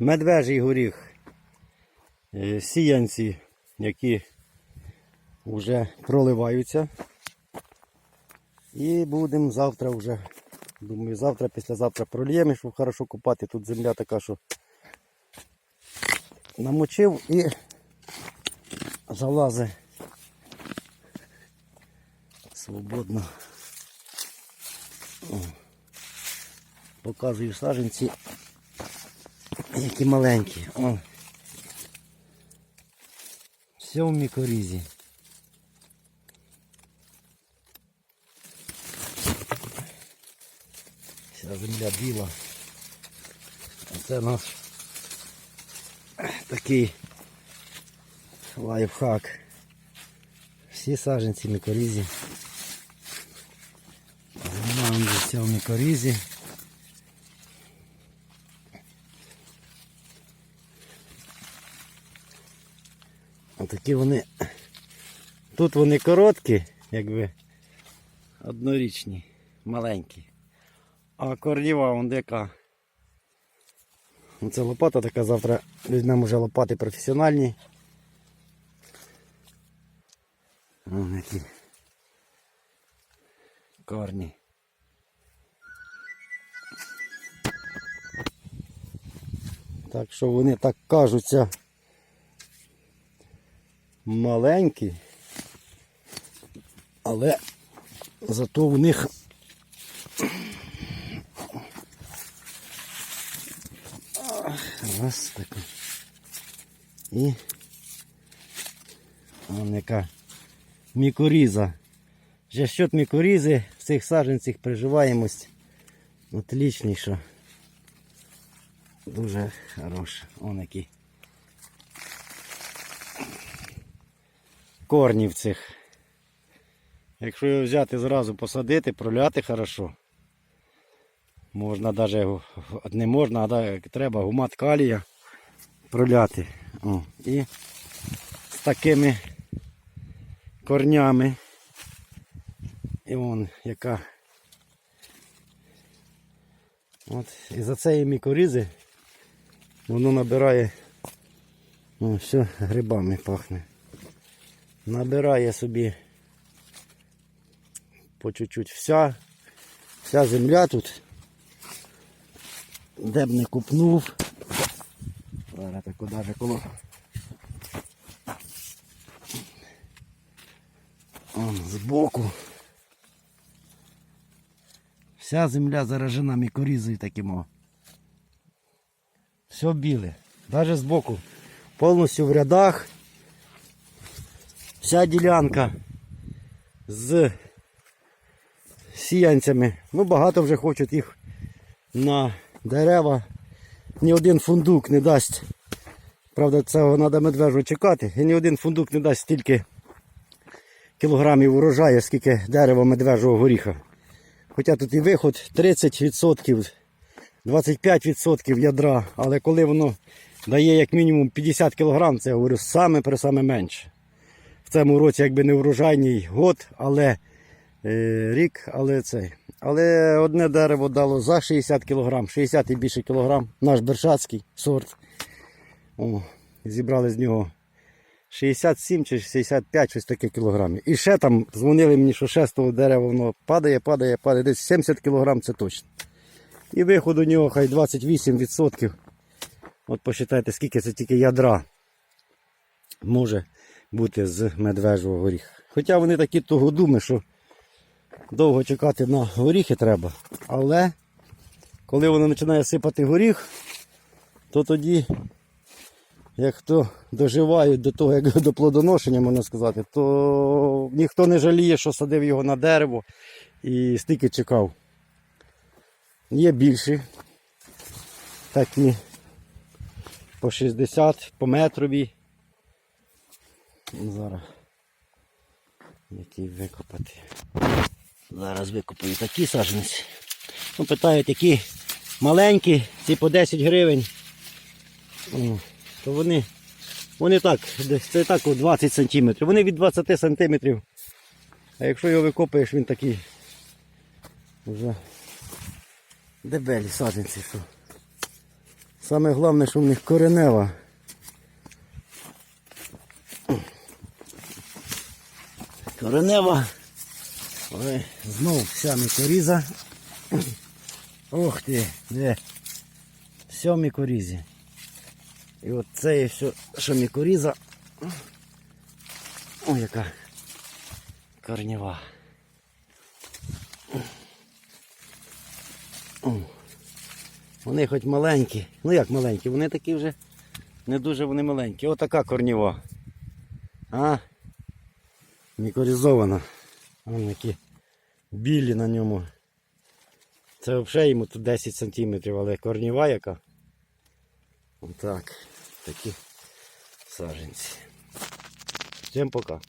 медвежий горіх, е, сіянці, які вже проливаються. І будемо завтра вже, думаю, завтра, післязавтра прольємо, щоб хорошо купати. Тут земля така, що намочив і залази свободно. Показую саженці, які маленькі. О. Все в мікорізі. Вся земля біла. Це наш такий лайфхак. Всі саженці мікорізі. Вже вся в мікорізі. Отакі вони. Тут вони короткі, якби однорічні, маленькі. А корнєва вон яка. Це лопата така завтра візьмемо вже лопати професіональні. Вон які корні. Так що вони так кажуться маленькі, але зато в них раз так. І вон яка мікоріза. За счет мікорізи в цих саджанцях приживаємость отлічніша. Дуже хороша. Вон які. Корні в цих. Якщо його взяти зразу посадити, проляти хорошо. Можна навіть не можна, а треба гумат калія проляти. О, і з такими корнями. І вон яка. От, і за цієї мікорізи воно набирає ну, все грибами пахне набирає собі по чуть-чуть вся, вся земля тут. Де б не купнув. Зараз тако даже коло. Он збоку. Вся земля заражена мікорізою таким. Все біле. Навіть збоку. Повністю в рядах. Вся ділянка з сіянцями. Ну, багато вже хочуть їх на дерева. Ні один фундук не дасть. Правда, цього треба медвежу чекати. І ні один фундук не дасть стільки кілограмів урожаю, скільки дерева медвежого горіха. Хоча тут і виход 30%, 25% ядра, але коли воно дає як мінімум 50 кг, це я говорю саме при саме менше в цьому році якби не врожайний год, але е, рік, але цей. Але одне дерево дало за 60 кг, 60 і більше кілограм, наш бершацький сорт. О, зібрали з нього 67 чи 65 щось таке кілограмів. І ще там дзвонили мені, що ще з дерева воно падає, падає, падає. Десь 70 кг це точно. І виход у нього хай 28%. От посчитайте, скільки це тільки ядра може бути з медвежого горіха. Хоча вони такі тугодуми, що довго чекати на горіхи треба. Але коли воно починає сипати горіх, то тоді, як хто доживає до того, як до плодоношення, можна сказати, то ніхто не жаліє, що садив його на дерево і стільки чекав. Є більші, такі по 60, по метрові. Ну, Зараз який викопати. Зараз викопаю такі саджанці. Ну, питають, які маленькі, ці по 10 гривень. О, то вони, вони так, це так о 20 сантиметрів. Вони від 20 сантиметрів. А якщо його викопаєш, він такий вже дебелі саджанці, що Саме головне, що в них коренева. Коренева. Ой, знов вся мікоріза. Ох ти, де. Все в мікорізі. І от це є все, що мікоріза. Ой, яка корнева. Вони хоч маленькі. Ну як маленькі, вони такі вже не дуже вони маленькі. Отака корніва. А? Мікорізована. Вон які білі на ньому. Це взагалі йому тут 10 см, але корніва яка. Отак. Такі саженці. Всім пока.